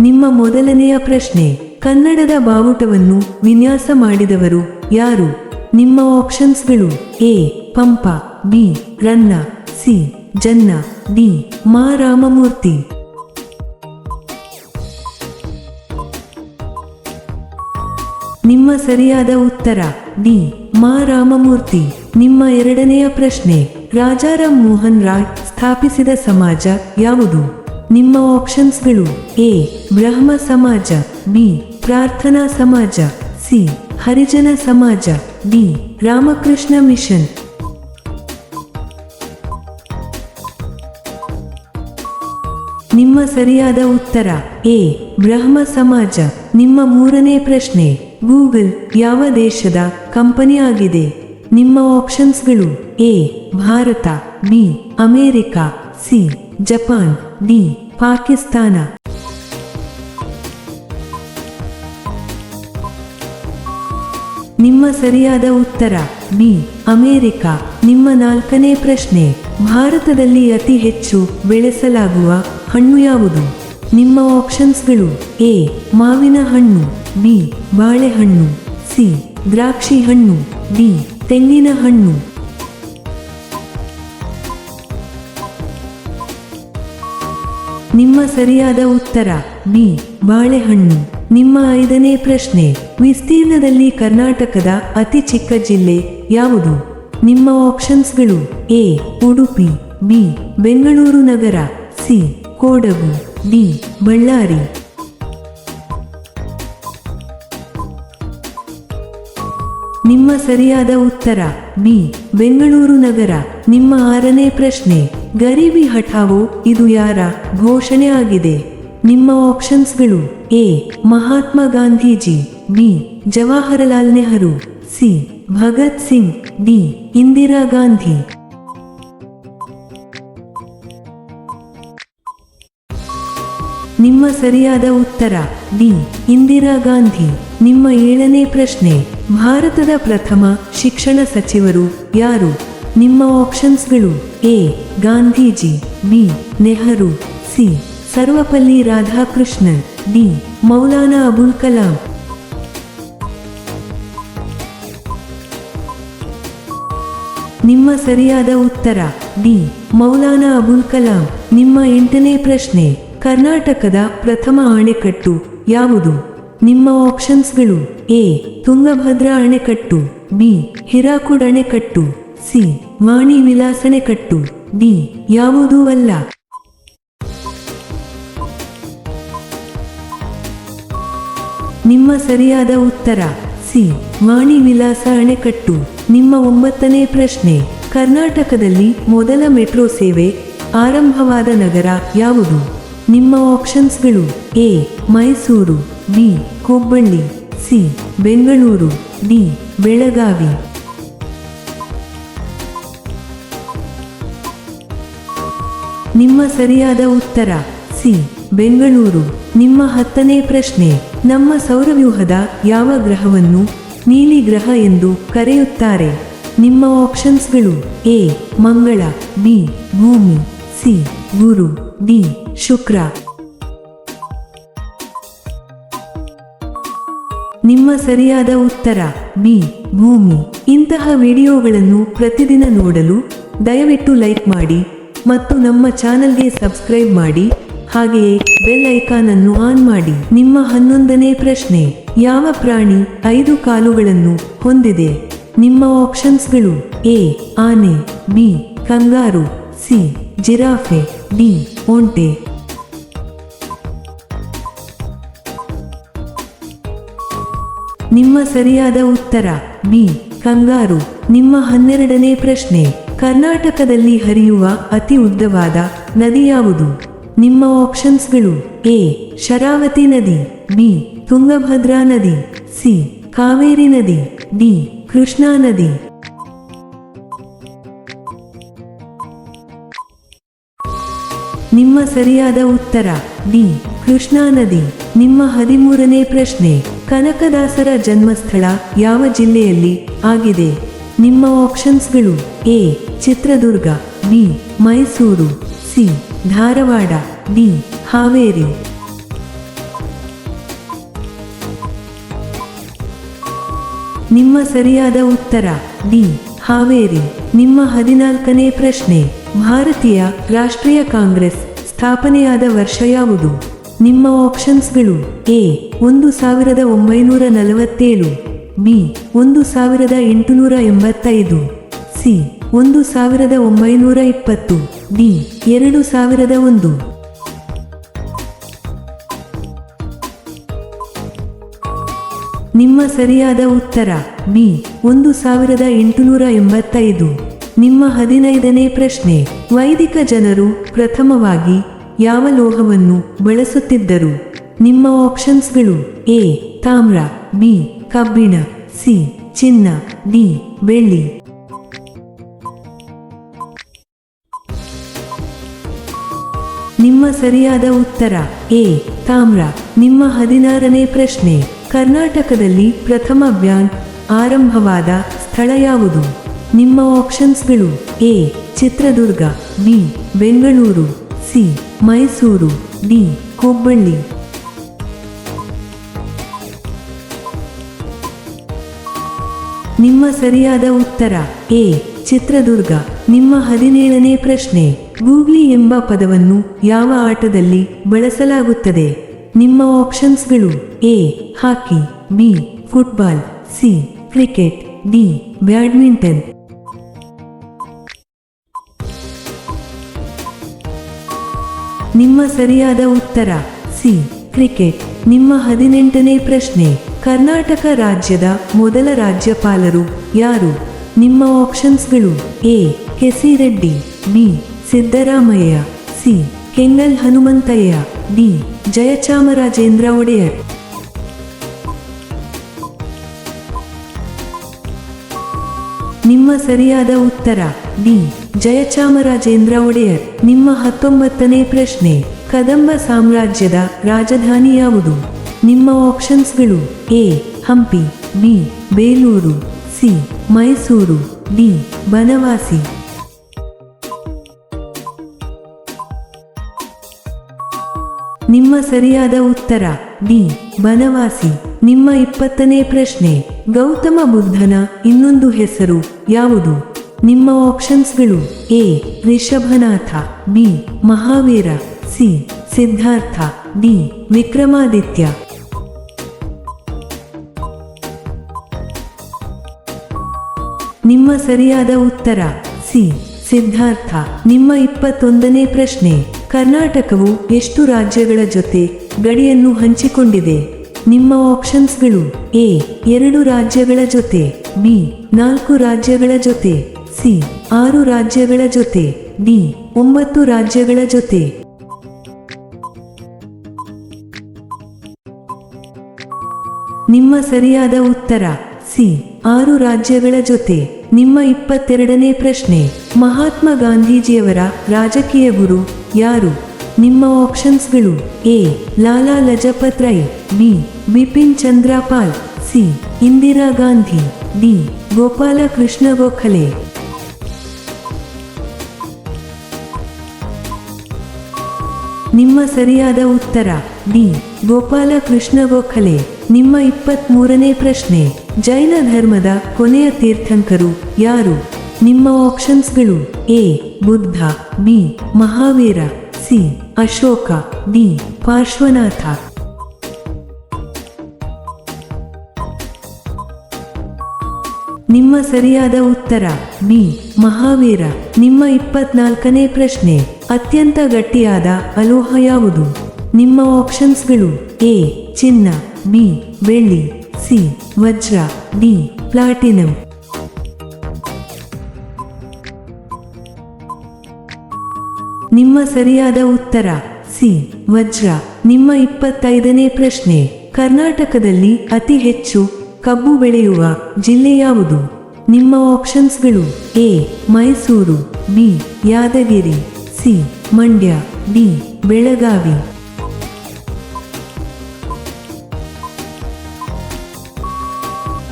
ನಿಮ್ಮ ಮೊದಲನೆಯ ಪ್ರಶ್ನೆ, ಕನ್ನಡದ ಬಾವುಟವನ್ನು ವಿನ್ಯಾಸ ಮಾಡಿದವರು ಯಾರು? ನಿಮ್ಮ ಆಪ್ಷನ್ಸ್ಗಳು A, Pampa, B, Ranna, C, Janna, D, Ma Ramamurthy. ನಿಮ್ಮ ಸರಿಯಾದ ಉತ್ತರ, ಡಿ, ಮಾ ರಾಮಮೂರ್ತಿ. ನಿಮ್ಮ ಎರಡನೆಯ ಪ್ರಶ್ನೆ, ರಾಜಾರಾಮ್ ಮೋಹನ್ ರಾಯ್ ಸ್ಥಾಪಿಸಿದ ಸಮಾಜ ಯಾವುದು? ನಿಮ್ಮ ಆಪ್ಷನ್ಸ್ಗಳು ಎ, ಬ್ರಹ್ಮ ಸಮಾಜ, ಬಿ, ಪ್ರಾರ್ಥನಾ ಸಮಾಜ, ಸಿ, ಹರಿಜನ ಸಮಾಜ, ಡಿ, ರಾಮಕೃಷ್ಣ ಮಿಷನ್. ನಿಮ್ಮ ಸರಿಯಾದ ಉತ್ತರ ಎ, ಬ್ರಹ್ಮ ಸಮಾಜ. ನಿಮ್ಮ ಮೂರನೇ ಪ್ರಶ್ನೆ, ಗೂಗಲ್ ಯಾವ ದೇಶದ ಕಂಪನಿ ಆಗಿದೆ? ನಿಮ್ಮ ಆಪ್ಷನ್ಸ್ಗಳು A, Bharata, B, America, C. Japan D Pakistan. ನಿಮ್ಮ ಸರಿಯಾದ ಉತ್ತರ ಬಿ ಅಮೆರಿಕ. ನಿಮ್ಮ ನಾಲ್ಕನೇ ಪ್ರಶ್ನೆ, ಭಾರತದಲ್ಲಿ ಅತಿ ಹೆಚ್ಚು ಬೆಳೆಸಲಾಗುವ ಹಣ್ಣು ಯಾವುದು? ನಿಮ್ಮ ಆಪ್ಷನ್ಸ್ಗಳು, ಎ, ಮಾವಿನ ಹಣ್ಣು, ಬಿ, ಬಾಳೆಹಣ್ಣು, ಸಿ, ದ್ರಾಕ್ಷಿ ಹಣ್ಣು, ಡಿ, ತೆಂಗಿನ ಹಣ್ಣು. ನಿಮ್ಮ ಸರಿಯಾದ ಉತ್ತರ, ಬಿ, ಬಾಳೆಹಣ್ಣು. ನಿಮ್ಮ ಐದನೇ ಪ್ರಶ್ನೆ, ವಿಸ್ತೀರ್ಣದಲ್ಲಿ ಕರ್ನಾಟಕದ ಅತಿ ಚಿಕ್ಕ ಜಿಲ್ಲೆ ಯಾವುದು? ನಿಮ್ಮ ಆಪ್ಷನ್ಸ್ಗಳು A, Udupi, B, Bengaluru Nagara, C, Kodagu, D, Ballari. ನಿಮ್ಮ ಸರಿಯಾದ ಉತ್ತರ ಬಿ ಬೆಂಗಳೂರು ನಗರ, ನಿಮ್ಮ ಆರನೇ ಪ್ರಶ್ನೆ. ಗರೀಬಿ ಹಠಾವೋ, ಇದು ಯಾರ ಘೋಷಣೆ ಆಗಿದೆ? ನಿಮ್ಮ ಆಪ್ಷನ್ಸ್ಗಳು A, Mahatma Gandhiji, B, Jawaharlal Nehru, C, Bhagat Singh, D, Indira Gandhi. ನಿಮ್ಮ ಸರಿಯಾದ ಉತ್ತರ ಡಿ ಇಂದಿರಾ ಗಾಂಧಿ. ನಿಮ್ಮ ಏಳನೇ ಪ್ರಶ್ನೆ. ಭಾರತದ ಪ್ರಥಮ ಶಿಕ್ಷಣ ಸಚಿವರು ಯಾರು? ನಿಮ್ಮ ಆಪ್ಷನ್ಸ್ಗಳು A. Gandhiji, B. Nehru, C. Sarvepalli Radhakrishnan, D. Maulana Abul Kalam. ನಿಮ್ಮ ಸರಿಯಾದ ಉತ್ತರ, ಡಿ. ಮೌಲಾನಾ ಅಬುಲ್ ಕಲಾಂ. ನಿಮ್ಮ ಎಂಟನೇ ಪ್ರಶ್ನೆ, ಕರ್ನಾಟಕದ ಪ್ರಥಮ ಅಣೆಕಟ್ಟು ಯಾವುದು? ನಿಮ್ಮ ಆಪ್ಷನ್ಸ್ಗಳು ಎ ತುಂಗಭದ್ರಾ ಅಣೆಕಟ್ಟು ಬಿ ಹಿರಾಕುಡ್ ಅಣೆಕಟ್ಟು ಸಿ ವಾಣಿ ವಿಲಾಸ ಅಣೆಕಟ್ಟು ಡಿ ಯಾವುದೂ ಅಲ್ಲ. ನಿಮ್ಮ ಸರಿಯಾದ ಉತ್ತರ ಸಿ ವಾಣಿ ವಿಲಾಸ ಅಣೆಕಟ್ಟು. ನಿಮ್ಮ ಒಂಬತ್ತನೇ ಪ್ರಶ್ನೆ. ಕರ್ನಾಟಕದಲ್ಲಿ ಮೊದಲ ಮೆಟ್ರೋ ಸೇವೆ ಆರಂಭವಾದ ನಗರ ಯಾವುದು? ನಿಮ್ಮ ಆಪ್ಷನ್ಸ್ಗಳು A Mysuru B Hubballi C Bengaluru, D Belagavi. ನಿಮ್ಮ ಸರಿಯಾದ ಉತ್ತರ, ಸಿ ಬೆಂಗಳೂರು. ನಿಮ್ಮ ಹತ್ತನೇ ಪ್ರಶ್ನೆ, ನಮ್ಮ ಸೌರವ್ಯೂಹದ ಯಾವ ಗ್ರಹವನ್ನು ನೀಲಿ ಗ್ರಹ ಎಂದು ಕರೆಯುತ್ತಾರೆ? ನಿಮ್ಮ ಆಪ್ಷನ್ಸ್ಗಳು, ಎ ಮಂಗಳ, ಬಿ ಭೂಮಿ, ಸಿ ಗುರು, ಡಿ ಶುಕ್ರ. ನಿಮ್ಮ ಸರಿಯಾದ ಉತ್ತರ ಬಿ ಭೂಮಿ. ಇಂತಹ ವಿಡಿಯೋಗಳನ್ನು ಪ್ರತಿದಿನ ನೋಡಲು ದಯವಿಟ್ಟು ಲೈಕ್ ಮಾಡಿ ಮತ್ತು ನಮ್ಮ ಚಾನಲ್ಗೆ ಸಬ್ಸ್ಕ್ರೈಬ್ ಮಾಡಿ, ಹಾಗೆಯೇ ಬೆಲ್ ಐಕಾನ್ ಅನ್ನು ಆನ್ ಮಾಡಿ. ನಿಮ್ಮ ಹನ್ನೊಂದನೇ ಪ್ರಶ್ನೆ, ಯಾವ ಪ್ರಾಣಿ ಐದು ಕಾಲುಗಳನ್ನು ಹೊಂದಿದೆ? ನಿಮ್ಮ ಆಪ್ಷನ್ಸ್ಗಳು, ಎ, ಆನೆ, B, kangaroo, C, giraffe, D, ಒಂಟೆ. ನಿಮ್ಮ ಸರಿಯಾದ ಉತ್ತರ ಬಿ ಕಂಗಾರು. ನಿಮ್ಮ ಹನ್ನೆರಡನೇ ಪ್ರಶ್ನೆ, ಕರ್ನಾಟಕದಲ್ಲಿ ಹರಿಯುವ ಅತಿ ಉದ್ದವಾದ ನದಿ ಯಾವುದು? ನಿಮ್ಮ ಆಪ್ಷನ್ಸ್ಗಳು ಎ, ಶರಾವತಿ ನದಿ, ಬಿ, ತುಂಗಭದ್ರಾ ನದಿ, ಸಿ, ಕಾವೇರಿ ನದಿ, ಡಿ, ಕೃಷ್ಣಾ ನದಿ. ನಿಮ್ಮ ಸರಿಯಾದ ಉತ್ತರ, ಡಿ, ಕೃಷ್ಣಾ ನದಿ. ನಿಮ್ಮ ಹದಿಮೂರನೇ ಪ್ರಶ್ನೆ ಕನಕದಾಸರ ಜನ್ಮಸ್ಥಳ ಯಾವ ಜಿಲ್ಲೆಯಲ್ಲಿ ಆಗಿದೆ? ನಿಮ್ಮ ಆಪ್ಷನ್ಸ್ಗಳು A, Chitradurga, B, Mysuru, C, Dharwad, D, Haveri. ನಿಮ್ಮ ಸರಿಯಾದ ಉತ್ತರ, ಡಿ, ಹಾವೇರಿ. ನಿಮ್ಮ ಹದಿನಾಲ್ಕನೇ ಪ್ರಶ್ನೆ, ಭಾರತೀಯ ರಾಷ್ಟ್ರೀಯ ಕಾಂಗ್ರೆಸ್ ಸ್ಥಾಪನೆಯಾದ ವರ್ಷ ಯಾವುದು? ನಿಮ್ಮ ಆಪ್ಷನ್ಸ್ಗಳು ಎ ಒಂದು ಸಾವಿರದ ಒಂಬೈನೂರ ನಲವತ್ತೇಳು ಬಿ ಒಂದು ಸಾವಿರದ ಎಂಟುನೂರ ಎಂಬತ್ತೈದು ಸಿ ಒಂದು ಸಾವಿರದ ಒಂಬೈನೂರ ಇಪ್ಪತ್ತು ಡಿ ಎರಡು ಸಾವಿರದ ಒಂದು. ನಿಮ್ಮ ಸರಿಯಾದ ಉತ್ತರ ಬಿ ಒಂದು ಸಾವಿರದ ಎಂಟುನೂರ ಎಂಬತ್ತೈದು. ನಿಮ್ಮ ಹದಿನೈದನೇ ಪ್ರಶ್ನೆ, ವೈದಿಕ ಜನರು ಪ್ರಥಮವಾಗಿ ಯಾವ ಲೋಹವನ್ನು ಬಳಸುತ್ತಿದ್ದರು? ನಿಮ್ಮ ಆಪ್ಷನ್ಸ್ಗಳು ಎ, ತಾಮ್ರ, ಬಿ, ಕಬ್ಬಿಣ, ಸಿ, ಚಿನ್ನ, ಡಿ, ಬೆಳ್ಳಿ. ನಿಮ್ಮ ಸರಿಯಾದ ಉತ್ತರ ಎ, ತಾಮ್ರ. ನಿಮ್ಮ ಹದಿನಾರನೇ ಪ್ರಶ್ನೆ. ಕರ್ನಾಟಕದಲ್ಲಿ ಪ್ರಥಮ ಬ್ಯಾಂಕ್ ಆರಂಭವಾದ ಸ್ಥಳ ಯಾವುದು? ನಿಮ್ಮ ಆಪ್ಷನ್ಸ್ಗಳು A, Chitradurga, B, Bengaluru, C. Mysuru, D. Hubballi ನಿಮ್ಮ ಸರಿಯಾದ ಉತ್ತರ, ಎ. ಚಿತ್ರದುರ್ಗ. ನಿಮ್ಮ ಹದಿನೇಳನೇ ಪ್ರಶ್ನೆ. ಗೂಗ್ಲಿ ಎಂಬ ಪದವನ್ನು ಯಾವ ಆಟದಲ್ಲಿ ಬಳಸಲಾಗುತ್ತದೆ? ನಿಮ್ಮ ಆಪ್ಷನ್ಸ್ಗಳು, A. Hockey, B. Football, C. Cricket, D. Badminton. ನಿಮ್ಮ ಸರಿಯಾದ ಉತ್ತರ. ಸಿ. ಕ್ರಿಕೆಟ್. ನಿಮ್ಮ ಹದಿನೆಂಟನೇ ಪ್ರಶ್ನೆ. ಕರ್ನಾಟಕ ರಾಜ್ಯದ ಮೊದಲ ರಾಜ್ಯಪಾಲರು ಯಾರು? ನಿಮ್ಮ ಆಪ್ಷನ್ಸ್ಗಳು A. K C Reddy B. Siddaramaiah, C. Kengal Hanumanthaiah, D. Jayachamarajendra Wadiyar. ನಿಮ್ಮ ಸರಿಯಾದ ಉತ್ತರ. ಡಿ ಜಯಚಾಮರಾಜೇಂದ್ರ ಒಡೆಯರ್. ನಿಮ್ಮ ಹತ್ತೊಂಬತ್ತನೇ ಪ್ರಶ್ನೆ. ಕದಂಬ ಸಾಮ್ರಾಜ್ಯದ ರಾಜಧಾನಿ ಯಾವುದು ನಿಮ್ಮ ಆಪ್ಷನ್ಸ್ಗಳು. A. Hampi. B. Belur. C. Mysuru. D. Banavasi. ನಿಮ್ಮ ಸರಿಯಾದ ಉತ್ತರ ಡಿ ಬನವಾಸಿ. ನಿಮ್ಮ ಇಪ್ಪತ್ತನೇ ಪ್ರಶ್ನೆ, ಗೌತಮ ಬುದ್ಧನ ಇನ್ನೊಂದು ಹೆಸರು ಯಾವುದು? ನಿಮ್ಮ ಆಪ್ಷನ್ಸ್ಗಳು A, Rishabhanatha, B, Mahavira, C, Siddhartha, D, Vikramaditya. ನಿಮ್ಮ ಸರಿಯಾದ ಉತ್ತರ, ಸಿ, ಸಿದ್ಧಾರ್ಥ. ನಿಮ್ಮ ಇಪ್ಪತ್ತೊಂದನೇ ಪ್ರಶ್ನೆ ಕರ್ನಾಟಕವು ಎಷ್ಟು ರಾಜ್ಯಗಳ ಜೊತೆ ಗಡಿಯನ್ನು ಹಂಚಿಕೊಂಡಿದೆ? ನಿಮ್ಮ ಆಪ್ಷನ್ಸ್ಗಳು ಎ, ಎರಡು ರಾಜ್ಯಗಳ ಜೊತೆ, ಬಿ, ನಾಲ್ಕು ರಾಜ್ಯಗಳ ಜೊತೆ, ಸಿ, ಆರು ರಾಜ್ಯಗಳ ಜೊತೆ, ಡಿ, ಒಂಬತ್ತು ರಾಜ್ಯಗಳ ಜೊತೆ. ನಿಮ್ಮ ಸರಿಯಾದ ಉತ್ತರ, ಸಿ, ಆರು ರಾಜ್ಯಗಳ ಜೊತೆ. ನಿಮ್ಮ ಇಪ್ಪತ್ತೆರಡನೇ ಪ್ರಶ್ನೆ, ಮಹಾತ್ಮ ಗಾಂಧೀಜಿಯವರ ರಾಜಕೀಯ ಗುರು ಯಾರು? ನಿಮ್ಮ ಆಪ್ಷನ್ಸ್ಗಳು A, Lala Lajpat Rai B, Bipin Chandrapal, C, Indira Gandhi, D, Gopal Krishna Gokhale. ನಿಮ್ಮ ಸರಿಯಾದ ಉತ್ತರ, ಡಿ, ಗೋಪಾಲ ಕೃಷ್ಣ ಗೋಖಲೆ. ನಿಮ್ಮ ಇಪ್ಪತ್ತ್ ಮೂರನೇ ಪ್ರಶ್ನೆ, ಜೈನ ಧರ್ಮದ ಕೊನೆಯ ತೀರ್ಥಂಕರು ಯಾರು? ನಿಮ್ಮ ಆಪ್ಷನ್ಸ್ಗಳು A Buddha B Mahavira, C, Ashoka, D, Parshvanatha. ನಿಮ್ಮ ಸರಿಯಾದ ಉತ್ತರ ಬಿ ಮಹಾವೀರ. ನಿಮ್ಮ ಇಪ್ಪತ್ನಾಲ್ಕನೇ ಪ್ರಶ್ನೆ, ಅತ್ಯಂತ ಗಟ್ಟಿಯಾದ ಅಲೋಹ ಯಾವುದು? ನಿಮ್ಮ ಆಪ್ಷನ್ಸ್ಗಳು, ಎ, ಚಿನ್ನ, ಬಿ, ಬೆಳ್ಳಿ, ಸಿ, ವಜ್ರ, ಡಿ, ಪ್ಲಾಟಿನಂ. ನಿಮ್ಮ ಸರಿಯಾದ ಉತ್ತರ. ಸಿ. ವಜ್ರ. ನಿಮ್ಮ ಇಪ್ಪತ್ತೈದನೇ ಪ್ರಶ್ನೆ. ಕರ್ನಾಟಕದಲ್ಲಿ ಅತಿ ಹೆಚ್ಚು ಕಬ್ಬು ಬೆಳೆಯುವ ಜಿಲ್ಲೆ ಯಾವುದು? ನಿಮ್ಮ ಆಪ್ಷನ್ಸ್ಗಳು A. Mysuru, B. Yadgir, C. Mandya, D. Belagavi.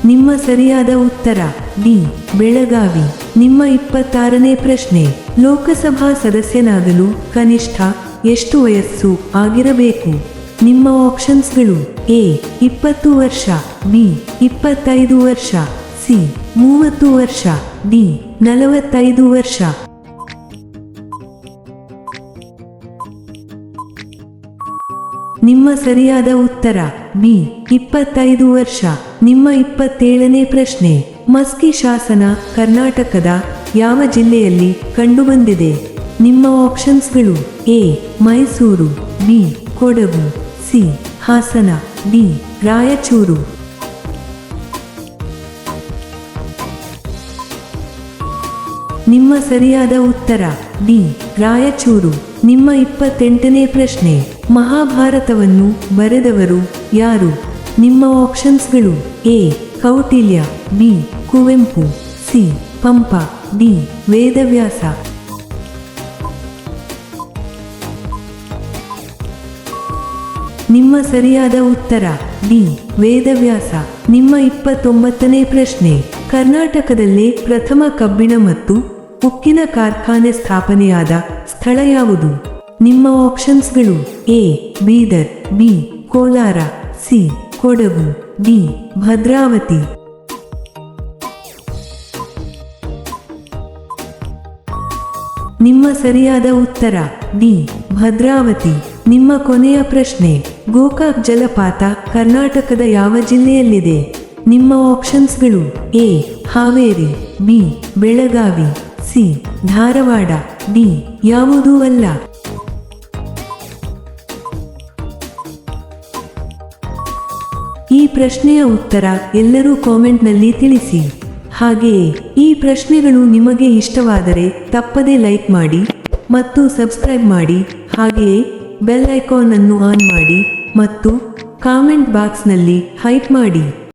ನಿಮ್ಮ ಸರಿಯಾದ ಉತ್ತರ. ಡಿ ಬೆಳಗಾವಿ. ನಿಮ್ಮ ಇಪ್ಪತ್ತಾರನೇ ಪ್ರಶ್ನೆ. ಲೋಕಸಭಾ ಸದಸ್ಯನಾಗಲು ಕನಿಷ್ಠ ಎಷ್ಟು ವಯಸ್ಸು ಆಗಿರಬೇಕು? ನಿಮ್ಮ ಆಪ್ಷನ್ಸ್ಗಳು ಎ, ಇಪ್ಪತ್ತು ವರ್ಷ, ಬಿ, ಇಪ್ಪತ್ತೈದು ವರ್ಷ, ಸಿ, ಮೂವತ್ತು ವರ್ಷ, ಡಿ, ನಲವತ್ತೈದು ವರ್ಷ. ನಿಮ್ಮ ಸರಿಯಾದ ಉತ್ತರ, ಬಿ, ಇಪ್ಪತ್ತೈದು ವರ್ಷ. ನಿಮ್ಮ ಇಪ್ಪತ್ತೇಳನೇ ಪ್ರಶ್ನೆ, ಮಸ್ಕಿ ಶಾಸನ ಕರ್ನಾಟಕದ ಯಾವ ಜಿಲ್ಲೆಯಲ್ಲಿ ಕಂಡುಬಂದಿದೆ ನಿಮ್ಮ ಆಪ್ಷನ್ಸ್ಗಳು A, Mysuru, B, Kodagu, C, Hassan, D, Raichur. ನಿಮ್ಮ ಸರಿಯಾದ ಉತ್ತರ, ಡಿ, ರಾಯಚೂರು. ನಿಮ್ಮ ಇಪ್ಪತ್ತೆಂಟನೇ ಪ್ರಶ್ನೆ, ಮಹಾಭಾರತವನ್ನು ಬರೆದವರು ಯಾರು? ನಿಮ್ಮ ಆಪ್ಷನ್ಸ್ಗಳು A, Kautilya, B, Kuvempu, C, Pampa. D Vedavyasa. ನಿಮ್ಮ ಸರಿಯಾದ ಉತ್ತರ ಡಿ ವೇದವ್ಯಾಸ. ನಿಮ್ಮ ಇಪ್ಪತ್ತೊಂಬತ್ತನೇ ಪ್ರಶ್ನೆ. ಕರ್ನಾಟಕದಲ್ಲೇ ಪ್ರಥಮ ಕಬ್ಬಿಣ ಮತ್ತು ಉಕ್ಕಿನ ಕಾರ್ಖಾನೆ ಸ್ಥಾಪನೆಯಾದ ಸ್ಥಳ ಯಾವುದು? ನಿಮ್ಮ ಆಪ್ಷನ್ಸ್ಗಳು A, Bidar, B, Kolar, C, Kodagu, D, Bhadravati. ನಿಮ್ಮ ಸರಿಯಾದ ಉತ್ತರ, ಡಿ, ಭದ್ರಾವತಿ. ನಿಮ್ಮ ಕೊನೆಯ ಪ್ರಶ್ನೆ, ಗೋಕಾಕ್ ಜಲಪಾತ ಕರ್ನಾಟಕದ ಯಾವ ಜಿಲ್ಲೆಯಲ್ಲಿದೆ? ನಿಮ್ಮ ಆಪ್ಷನ್ಸ್ಗಳು A, Haveri, B, Belagavi, C, Dharwad, D, ಯಾವುದೂ ಅಲ್ಲ. ಈ ಪ್ರಶ್ನೆಯ ಉತ್ತರ ಎಲ್ಲರೂ ಕಾಮೆಂಟ್ನಲ್ಲಿ ತಿಳಿಸಿ. ಹಾಗೆಯೇ ಈ ಪ್ರಶ್ನೆಗಳು ನಿಮಗೆ ಇಷ್ಟವಾದರೆ ತಪ್ಪದೇ ಲೈಕ್ ಮಾಡಿ ಮತ್ತು ಸಬ್ಸ್ಕ್ರೈಬ್ ಮಾಡಿ. ಹಾಗೆಯೇ ಬೆಲ್ ಐಕಾನ್ ಅನ್ನು ಆನ್ ಮಾಡಿ ಮತ್ತು ಕಾಮೆಂಟ್ ಬಾಕ್ಸ್ನಲ್ಲಿ ಹೈಪ್ ಮಾಡಿ.